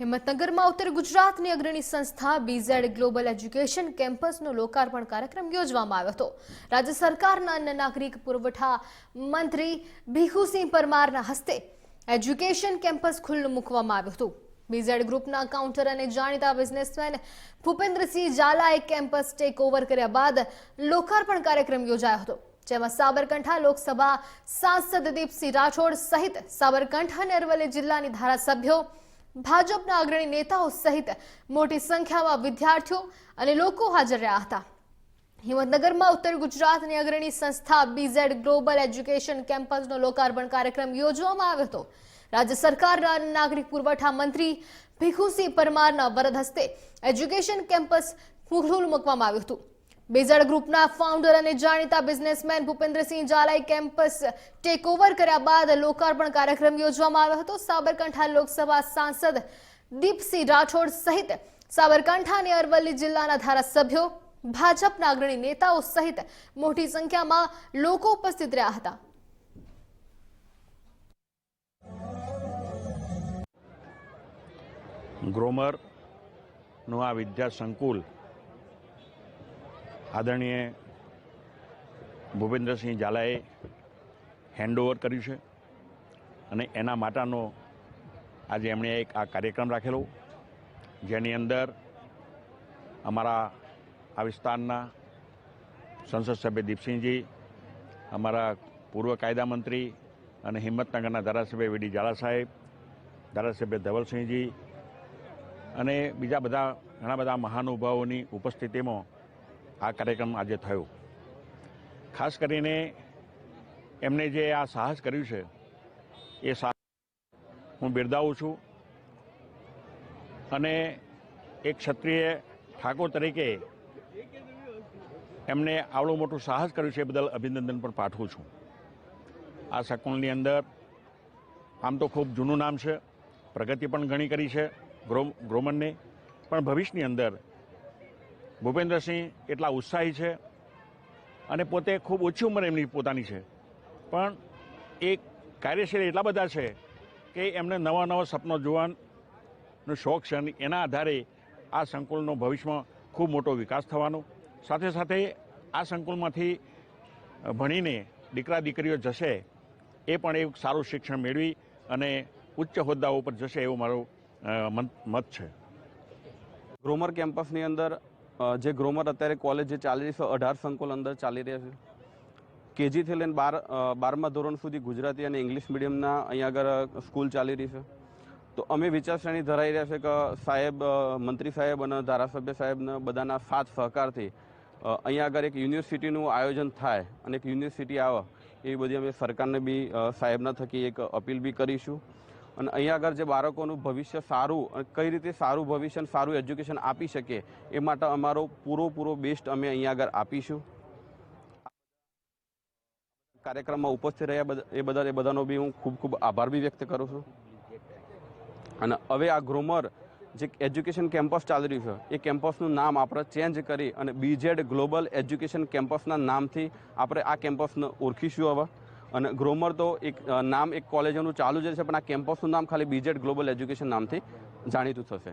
હિંમતનગરમાં ઉત્તર ગુજરાતની અગ્રણી સંસ્થા બીઝેડ ગ્લોબલ એજ્યુકેશન કેમ્પસનો લોકાર્પણ કાર્યક્રમ યોજવામાં આવ્યો હતો. રાજ્ય સરકારના અન્ન નાગરિક પુરવઠા મંત્રી ભીખુસિંહ પરમારના હસ્તે એજ્યુકેશન કેમ્પસ ખુલ્લું મૂકવામાં આવ્યું હતું. બીઝેડ ગ્રુપના કાઉન્ટર અને જાણીતા બિઝનેસમેન ભૂપેન્દ્રસિંહ ઝાલાએ કેમ્પસ ટેક ઓવર કર્યા બાદ લોકાર્પણ કાર્યક્રમ યોજાયો હતો, જેમાં સાબરકાંઠા લોકસભા સાંસદ દીપસિંહ રાઠોડ સહિત સાબરકાંઠા અને અરવલ્લી જિલ્લાની ધારાસભ્યો ભાજપના અગ્રણી નેતાઓ સહિત મોટી સંખ્યામાં વિદ્યાર્થીઓ અને લોકો હાજર રહ્યા હતા. હિંમતનગરમાં ઉત્તર ગુજરાતની અગ્રણી સંસ્થા બીઝેડ ગ્લોબલ એજ્યુકેશન કેમ્પસનો લોકાર્પણ કાર્યક્રમ યોજવામાં આવ્યો હતો. રાજ્ય સરકારના નાગરિક પુરવઠા મંત્રી ભીખુસિંહ પરમારના વરદ હસ્તે એજ્યુકેશન કેમ્પસ ખુલ્લું મૂકવામાં આવ્યું હતું. બેઝડ ગ્રુપના ફાઉન્ડર અને જાણીતા બિઝનેસમેન ભૂપેન્દ્રસિંહ ઝાલાએ કેમ્પસ ટેક ઓવર કર્યા બાદ લોકાર્પણ કાર્યક્રમ યોજવામાં આવ્યો હતો. સાબરકાંઠા લોકસભા સાંસદ દીપસિંહ રાઠોડ સહિત સાબરકાંઠા અને અરવલ્લી જિલ્લાના ધારાસભ્યો, ભાજપના અગ્રણી નેતાઓ સહિત મોટી સંખ્યામાં લોકો ઉપસ્થિત રહ્યા હતા. ગ્રોમરનું આ વિદ્યા સંકુલ આદરણીય ભૂપેન્દ્રસિંહ ઝાલાએ હેન્ડઓવર કર્યું છે અને એના માટેનો આજે એમણે એક આ કાર્યક્રમ રાખેલો. જેની અંદર અમારા આ વિસ્તારના સંસદ સભ્ય દીપસિંહજી, અમારા પૂર્વ કાયદા મંત્રી અને હિંમતનગરના ધારાસભ્ય વીડી ઝાલા સાહેબ, ધારાસભ્ય ધવલસિંહજી અને બીજા બધા ઘણા બધા મહાનુભાવોની ઉપસ્થિતિમાં આ કાર્યક્રમ આજે થયો. ખાસ કરીને એમને જે આ સાહસ કર્યું છે, એ સાહસ હું બિરદાવું છું. અને એક ક્ષત્રિય ઠાકોર તરીકે એમને આવડું મોટું સાહસ કર્યું છે એ બદલ અભિનંદન પણ પાઠવું છું. આ શકુલની અંદર આમ તો ખૂબ જૂનું નામ છે, પ્રગતિ પણ ઘણી કરી છે, ગ્રો ગ્રોમનને. પણ ભવિષ્યની અંદર ભૂપેન્દ્રસિંહ એટલા ઉત્સાહી છે અને પોતે ખૂબ ઓછી ઉંમર એમની પોતાની છે. પણ એ કાર્યશીલ એટલા બધા છે કે એમને નવા નવા સપનો જોવાનો શોખ છે અને એના આધારે આ સંકુલનો ભવિષ્યમાં ખૂબ મોટો વિકાસ થવાનો. સાથે સાથે આ સંકુલમાંથી ભણીને દીકરા દીકરીઓ જશે એ પણ એક સારું શિક્ષણ મેળવી અને ઉચ્ચ હોદ્દાઓ પર જશે એવો મારો મત છે. ગ્રોમર કેમ્પસની અંદર જે ગ્રોમર અત્યારે કોલેજ જે ચાલી રહી છે, અઢાર સંકુલ અંદર ચાલી રહ્યા છે. કેજીથી લઈને બાર બારમા ધોરણ સુધી ગુજરાતી અને ઇંગ્લિશ મીડિયમના અહીંયા આગળ સ્કૂલ ચાલી રહી છે. તો અમે વિચારશ્રેણી ધરાઈ રહ્યા છે કે સાહેબ મંત્રી સાહેબ અને ધારાસભ્ય સાહેબના બધાના સાથ સહકારથી અહીંયા આગળ એક યુનિવર્સિટીનું આયોજન થાય અને એક યુનિવર્સિટી આવે, એવી બધી અમે સરકારને બી સાહેબના થકી એક અપીલ બી કરીશું. અને અહીંયા આગળ જે બાળકોનું ભવિષ્ય સારું કઈ રીતે સારું ભવિષ્ય સારું એજ્યુકેશન આપી શકે એ માટે અમારો પૂરો બેસ્ટ અમે અહીંયા આગળ આપીશું. કાર્યક્રમમાં ઉપસ્થિત રહ્યા એ બધા એ બધાનો બી હું ખૂબ ખૂબ આભાર બી વ્યક્ત કરું છું. અને હવે આ ગ્રોમર જે એજ્યુકેશન કેમ્પસ ચાલી રહ્યું છે, એ કેમ્પસનું નામ આપણે ચેન્જ કરી અને બીજેડ ગ્લોબલ એજ્યુકેશન કેમ્પસના નામથી આપણે આ કેમ્પસને ઓળખીશું હવે. અને ગ્રોમર તો એક નામ એક કોલેજનું ચાલુ જ છે, પણ આ કેમ્પસનું નામ ખાલી બીજેડ ગ્લોબલ એજ્યુકેશન નામથી જાણીતું થશે.